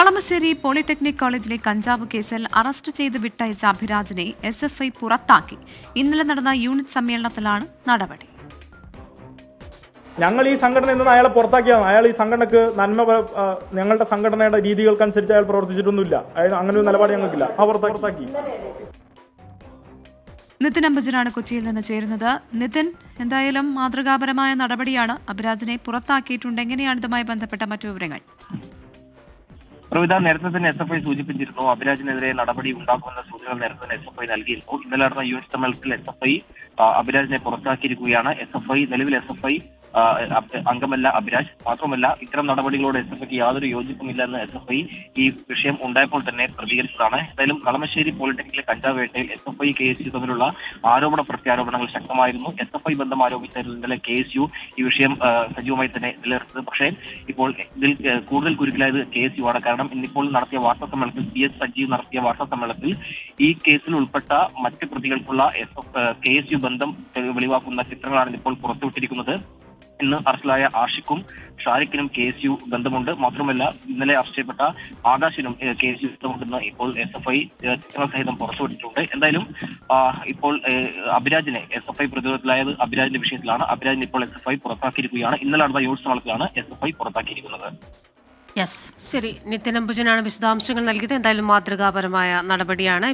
Kalamassery polytechnic കോളേജിലെ കഞ്ചാവ് കേസിൽ അറസ്റ്റ് ചെയ്ത് വിട്ടയച്ച അഭിരാജിനെ എസ് എഫ് ഐ പുറത്താക്കി. ഇന്നലെ നടന്ന യൂണിറ്റ് സമ്മേളനത്തിലാണ് നടപടി. ഞങ്ങൾ ഈ സംഘടന ഇന്ന് അയാളെ പുറത്താക്കിയതാണ്. അയാൾ ഈ സംഘടനക്ക് നന്മ ഞങ്ങളുടെ സംഘടനയുടെ രീതികൾക്കനുസരിച്ച് അയാൾ പ്രവർത്തിച്ചിട്ടൊന്നുമില്ല. അയാൾ അങ്ങനെ ഒരു നിലപാട് ഞങ്ങൾക്കില്ല. ആ പുറത്താക്കി. നിതിൻ അംബുജനാണ് കൊച്ചിയിൽ നിന്ന് ചേരുന്നത്. നിതിൻ എന്തായാലും മാതൃകാപരമായ നടപടിയാണ് അഭിരാജിനെ പുറത്താക്കിയിട്ടുണ്ട് എങ്ങനെയാണ് ഇതുമായി ബന്ധപ്പെട്ട മറ്റു വിവരങ്ങൾ? പ്രവിധ നേരത്തെ തന്നെ എസ് എഫ് ഐ സൂചിപ്പിച്ചിരുന്നു. അഭിരാജിനെതിരെ നടപടി ഉണ്ടാക്കുമെന്ന സൂചന നേരത്തെ തന്നെ എസ് എഫ് ഐ നൽകിയിരുന്നു. ഇന്നലെ നടന്ന യൂണിറ്റ് സമ്മേളനത്തിൽ എസ് എഫ് ഐ അഭിരാജിനെ പുറത്താക്കിയിരിക്കുകയാണ്. എസ് എഫ് ഐ നിലവിൽ എസ് എഫ് ഐ അംഗമല്ല അഭിരാജ്. മാത്രമല്ല ഇത്തരം നടപടികളോട് എസ് എഫ് ഐക്ക് യാതൊരു യോജിപ്പുമില്ല എന്ന് എസ് എഫ് ഐ ഈ വിഷയം ഉണ്ടായപ്പോൾ തന്നെ പ്രതികരിച്ചതാണ്. എന്തായാലും കളമശ്ശേരി പോളിടെക്നിക്കിലെ കഞ്ചാവേട്ടയിൽ S F I K S U തമ്മിലുള്ള ആരോപണ പ്രത്യാരോപണങ്ങൾ ശക്തമായിരുന്നു. എസ് എഫ് ഐ ബന്ധം ഇന്നലെ കെ എസ് യു ഈ വിഷയം സജീവമായി തന്നെ നിലനിർത്തുന്നത്. പക്ഷേ ഇപ്പോൾ ഇതിൽ കൂടുതൽ കുരുക്കിലായത് കെ എസ് യു ആണ്. കാരണം ഇന്നിപ്പോൾ നടത്തിയ വാർത്താ സമ്മേളനത്തിൽ പി എസ് സജീവ് നടത്തിയ വാർത്താ സമ്മേളനത്തിൽ ഈ കേസിൽ ഉൾപ്പെട്ട മറ്റ് പ്രതികൾക്കുള്ള S F K S U ബന്ധം വെളിവാക്കുന്ന ചിത്രങ്ങളാണ് ഇപ്പോൾ പുറത്തുവിട്ടിരിക്കുന്നത്. ഇന്ന് അറസ്റ്റിലായ ആഷിഖും ഷാരിഖിനും കെ എസ് യു ബന്ധമുണ്ട്. മാത്രമല്ല ഇന്നലെ അറസ്റ്റ് ചെയ്യപ്പെട്ട ആകാശിനും കെ എസ് യു ബന്ധമുണ്ടെന്ന് ഇപ്പോൾ എസ് എഫ് ഐ സഹിതം പുറത്തുവിട്ടിട്ടുണ്ട് എന്തായാലും ഇപ്പോൾ അഭിരാജിനെ എസ് എഫ് ഐ പ്രതിരോധത്തിലായത് അഭിരാജിന്റെ വിഷയത്തിലാണ്. അഭിരാജിനെ ഇപ്പോൾ എസ് എഫ് ഐ പുറത്താക്കിയിരിക്കുകയാണ്. ഇന്നലെ നടന്ന യൂണിറ്റ് സമ്മേളനത്തിലാണ് എസ് എഫ് ഐ പുറത്താക്കിയിരിക്കുന്നത്. യെസ്. ശരി. അംബുജനാണ് വിശദാംശങ്ങൾ നൽകിയത്. എന്തായാലും മാതൃകാപരമായ നടപടിയാണ്.